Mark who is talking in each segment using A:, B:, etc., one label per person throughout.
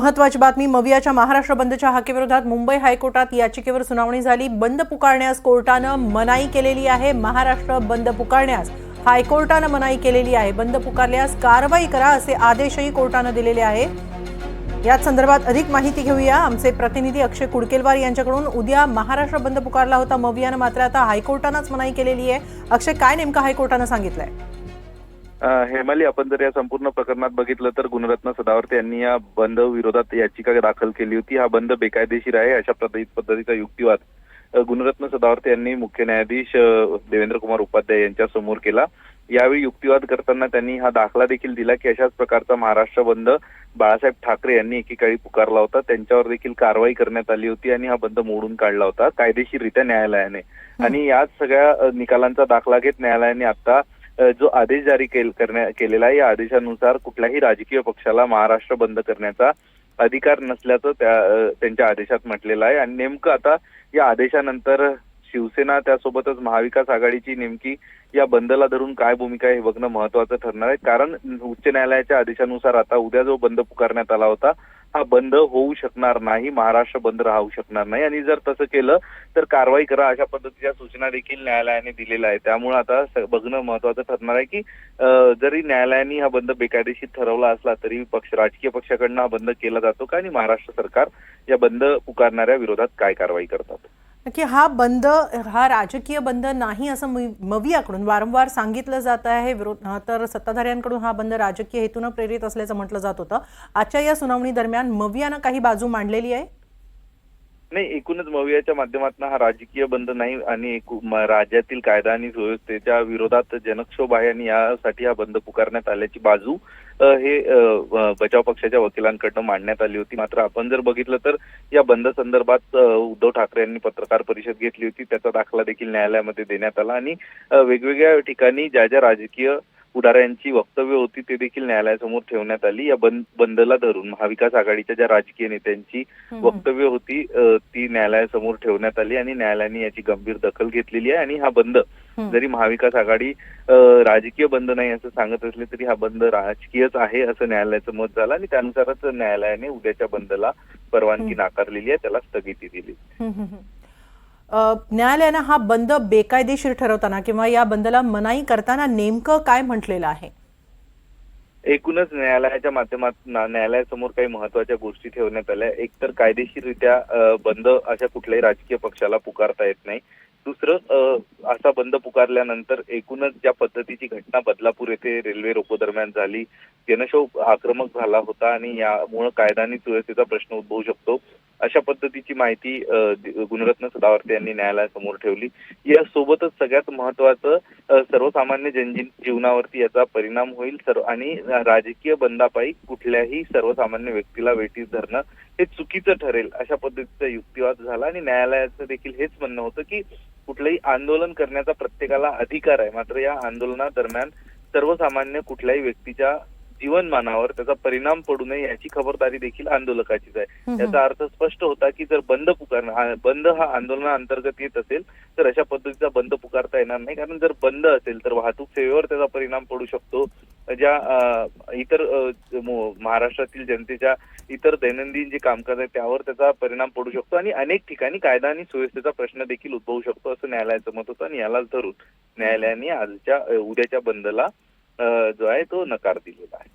A: महत्वाची बातमी मवियाच्या महाराष्ट्र बंदच्या हाकेविरोधात मुंबई हायकोर्टात याचिकेवर सुनावणी झाली. बंद पुकारण्यास कोर्टानं मनाई केलेली आहे. महाराष्ट्र बंद पुकारण्यास हायकोर्टानं मनाई केलेली आहे. बंद पुकारल्यास कारवाई करा असे आदेशही कोर्टानं दिलेले आहे. याच संदर्भात अधिक माहिती घेऊया. आमचे प्रतिनिधी अक्षय कुडकेलवार यांच्याकडून. उद्या महाराष्ट्र बंद पुकारला होता मवियानं मात्र आता हायकोर्टानंच मनाई केलेली आहे. अक्षय काय नेमकं हायकोर्टानं सांगितलंय?
B: अ, हेमाली आपण जर या संपूर्ण प्रकरणात बघितलं तर गुणरत्न सदावर्ते यांनी या बंद विरोधात याचिका दाखल केली होती. हा बंद बेकायदेशीर आहे अशा पद्धती- पद्धतीचा युक्तिवाद गुणरत्न सदावर्ते यांनी मुख्य न्यायाधीश देवेंद्र कुमार उपाध्याय यांच्या समोर केला. यावेळी युक्तिवाद करताना त्यांनी हा दाखला देखील दिला की अशाच प्रकारचा महाराष्ट्र बंद बाळासाहेब ठाकरे यांनी एकेकाळी पुकारला होता. त्यांच्यावर देखील कारवाई करण्यात आली होती आणि हा बंद मोडून काढला होता कायदेशीररित्या न्यायालयाने. आणि याच सगळ्या निकालांचा दाखला घेत न्यायालयाने आता जो आदेश जारी करण्या- केलेला आहे या आदेशानुसार कुठल्याही राजकीय पक्षाला महाराष्ट्र बंद करण्याचा अधिकार नसल्याचं त्या त्यांच्या आदेशात म्हटलेलं आहे. आणि नेमकं आता या आदेशानंतर शिवसेना त्यासोबतच महाविकास आघाडीची नेमकी या बंदला धरून काय भूमिका आहे हे बघणं महत्वाचं ठरणार आहे. कारण उच्च न्यायालयाच्या आदेशानुसार आता उद्या जो बंद पुकारण्यात आला होता हा बंद होऊ शकणार नाही महाराष्ट्र बंद राहू शकणार नाही. आणि जर तसं केलं तर कारवाई करा अशा पद्धतीच्या सूचना देखील न्यायालयाने दिलेल्या आहे त्यामुळे आता बघणं महत्वाचं ठरणार आहे की जरी न्यायालयाने हा बंद बेकायदेशीर ठरवला असला तरी पक्ष राजकीय पक्षाकडनं हा बंद केला जातो का? आणि महाराष्ट्र सरकार या बंद पुकारणाऱ्या विरोधात काय कारवाई करतात?
A: की हा बंद हा राजकीय बंद नाही असं मवियाकडून वारंवार सांगितलं जात आहे. विरोध तर सत्ताधाऱ्यांकडून हा बंद राजकीय हेतून प्रेरित असल्याचं म्हटलं जात होतं. आजच्या या सुनावणी दरम्यान मवियानं काही बाजू मांडलेली आहे?
B: नाही एकूणच मवियाच्या माध्यमातून हा राजकीय बंद नाही आणि एकू- राज्यातील कायदा आणि सुव्यवस्थेच्या विरोधात जनक्षोभ आहे आणि यासाठी हा बंद पुकारण्यात आल्याची बाजू हे बचाव पक्षाच्या वकिलांकडनं मांडण्यात आली होती. मात्र आपण जर बघितलं तर या बंद संदर्भात उद्धव ठाकरे यांनी पत्रकार परिषद घेतली होती. त्याचा दाखला देखील न्यायालयामध्ये देण्यात आला आणि वेगवेगळ्या ठिकाणी ज्या ज्या राजकीय पुढाऱ्यांची वक्तव्य होती ते देखील न्यायालयासमोर ठेवण्यात आली. या बंद बंदला धरून महाविकास आघाडीच्या ज्या राजकीय नेत्यांची वक्तव्य होती ती न्यायालयासमोर ठेवण्यात आली आणि न्यायालयाने याची गंभीर दखल घेतलेली आहे. आणि हा बंद. जरी महाविकास आघाडी राजकीय बंद नाही असं सांगत असले तरी हा बंद राजकीयच आहे असं न्यायालयाचं मत झालं आणि त्यानुसारच न्यायालयाने उद्याच्या बंदला परवानगी नाकारलेली आहे त्याला स्थगिती दिली.
A: न्यायालयानं हा बंद बेकायदेशीर ठरवताना किंवा या बंदला मनाई करताना नेमकं काय म्हटलेलं आहे?
B: एकूणच न्यायालयाच्या माध्यमातून न्यायालयासमोर काही महत्त्वाच्या गोष्टी ठेवण्यात आल्या. एकतर कायदेशीररित्या बंद अशा कुठल्याही राजकीय पक्षाला पुकारता येत नाही. दुसरं असा बंद पुकारल्यानंतर एकूणच ज्या पद्धतीची घटना बदलापूर येथे रेल्वे रोको दरम्यान झाली जनशोभ आक्रमक झाला होता आणि यामुळे कायदा आणि सुव्यवस्थेचा प्रश्न उद्भवू शकतो. अशा पद्धतीची माहिती गुणरत्न सदावर्ते यांनी न्यायालयासमोर ठेवली. यासोबतच सगळ्यात महत्वाचं सर्वसामान्य जनजी जीवनावरती याचा परिणाम होईल. सर्व आणि राजकीय बंदापायी कुठल्याही सर्वसामान्य व्यक्तीला वेटीस धरणं हे चुकीचं ठरेल अशा पद्धतीचा युक्तिवाद झाला आणि न्यायालयाचं देखील हेच म्हणणं होतं की कुठलंही आंदोलन करण्याचा प्रत्येकाला अधिकार आहे. मात्र या आंदोलनादरम्यान सर्वसामान्य कुठल्याही व्यक्तीच्या जीवनमानावर त्याचा परिणाम पडू नये याची खबरदारी देखील आंदोलकाचीच आहे. याचा अर्थ स्पष्ट होता की जर बंद पुकारणं हा- बंद हा आंदोलनाअंतर्गत येत असेल तर अशा पद्धतीचा बंद पुकारता येणार नाही. कारण जर बंद असेल तर वाहतूक सेवेवर त्याचा परिणाम पडू शकतो. ज्या इतर महाराष्ट्रातील जनतेच्या इतर दैनंदिन जे कामकाज आहे त्यावर त्याचा परिणाम पडू शकतो आणि अनेक ठिकाणी कायदा आणि सुव्यवस्थेचा प्रश्न देखील उद्भवू शकतो असं न्यायालयाचं मत होतं. आणि यालाच धरून न्यायालयाने आजच्या उद्याच्या बंदला जो आहे तो नकार दिलेला आहे.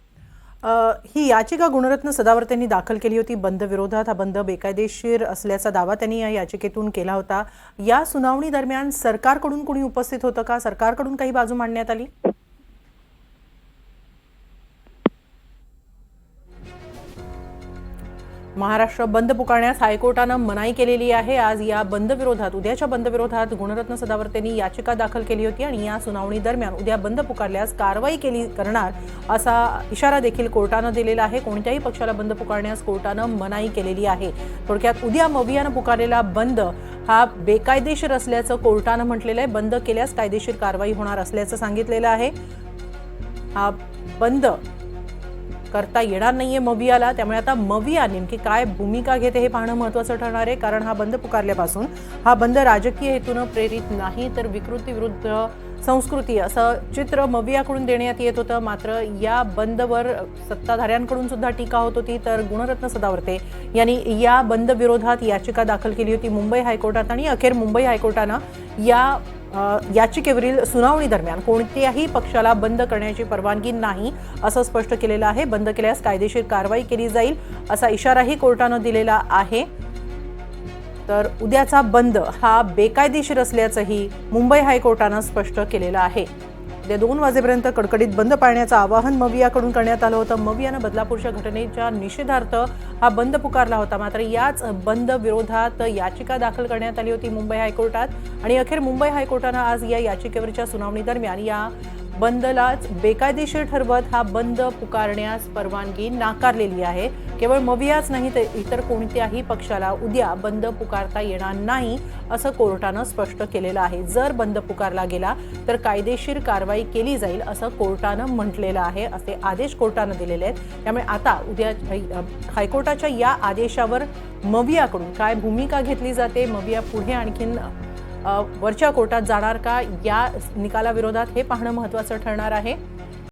A: ही याचिका गुणरत्न सदावर्तेंनी दाखल केली होती. बंद विरोधात हा बंद बेकायदेशीर असल्याचा दावा त्यांनी या याचिकेतून केला होता. या सुनावणी दरम्यान सरकारकडून कोणी उपस्थित होतं का? सरकारकडून काही बाजू मांडण्यात आली? महाराष्ट्र बंद पुकारण्यास हायकोर्टानं मनाई केलेली आहे. आज या बंद विरोधात उद्याच्या बंद विरोधात गुणरत्न सदावर्तेंनी याचिका दाखल केली होती आणि या सुनावणी दरम्यान उद्या बंद पुकारल्यास कारवाई केली करणार असा इशारा देखील कोर्टानं दिलेला आहे. कोणत्याही पक्षाला बंद पुकारण्यास कोर्टानं मनाई केलेली आहे. थोडक्यात उद्या मवियानं पुकारलेला बंद हा बेकायदेशीर असल्याचं कोर्टानं म्हटलेलं आहे. बंद केल्यास कायदेशीर कारवाई होणार असल्याचं सांगितलेलं आहे. हा बंद करता येणार नाहीये मवियाला. त्यामुळे आता मविया नेमकी काय भूमिका घेते हे पाहणं महत्त्वाचं ठरणार आहे कारण हा बंद पुकारल्यापासून हा बंद राजकीय हेतूनं प्रेरित नाही तर विकृतीविरुद्ध संस्कृती असं चित्र मवियाकडून देण्यात येत होतं. मात्र या बंदवर सत्ताधाऱ्यांकडून सुद्धा टीका होत होती तर गुणरत्न सदावर्ते यांनी या बंद विरोधात याचिका दाखल केली होती मुंबई हायकोर्टात. आणि अखेर मुंबई हायकोर्टानं या याचिकेवरील सुनावणी दरम्यान कोणत्याही पक्षाला बंद करण्याची परवानगी नाही असं स्पष्ट केलेलं आहे. बंद केल्यास कायदेशीर कारवाई केली जाईल असा इशाराही कोर्टानं दिलेला आहे. तर उद्याचा बंद हा बेकायदेशीर असल्याचंही मुंबई हायकोर्टानं स्पष्ट केलेलं आहे. उद्या दोन वाजेपर्यंत कडकडीत बंद पाळण्याचं आवाहन मवियाकडून करण्यात आलं होतं. मवियानं बदलापूरच्या घटनेच्या निषेधार्थ हा बंद पुकारला होता. मात्र याच बंद विरोधात याचिका दाखल करण्यात आली होती मुंबई हायकोर्टात. आणि अखेर मुंबई हायकोर्टानं आज या याचिकेवरच्या सुनावणी दरम्यान या बंदलाच बेकायदेशीर ठरवत हा बंद पुकारण्यास परवानगी नाकारलेली आहे. केवळ मवियाच नाही तर इतर कोणत्याही पक्षाला उद्या बंद पुकारता येणार नाही असं कोर्टानं स्पष्ट केलेलं आहे. जर बंद पुकारला गेला तर कायदेशीर कारवाई केली जाईल असं कोर्टानं म्हटलेलं आहे असे आदेश कोर्टानं दिलेले आहेत. त्यामुळे आता उद्या हायकोर्टाच्या या आदेशावर मवियाकडून काय भूमिका घेतली जाते मविया पुढे आणखीन वरच्या कोर्टात जाणार का या निकालाविरोधात हे पाहणं महत्त्वाचं ठरणार आहे.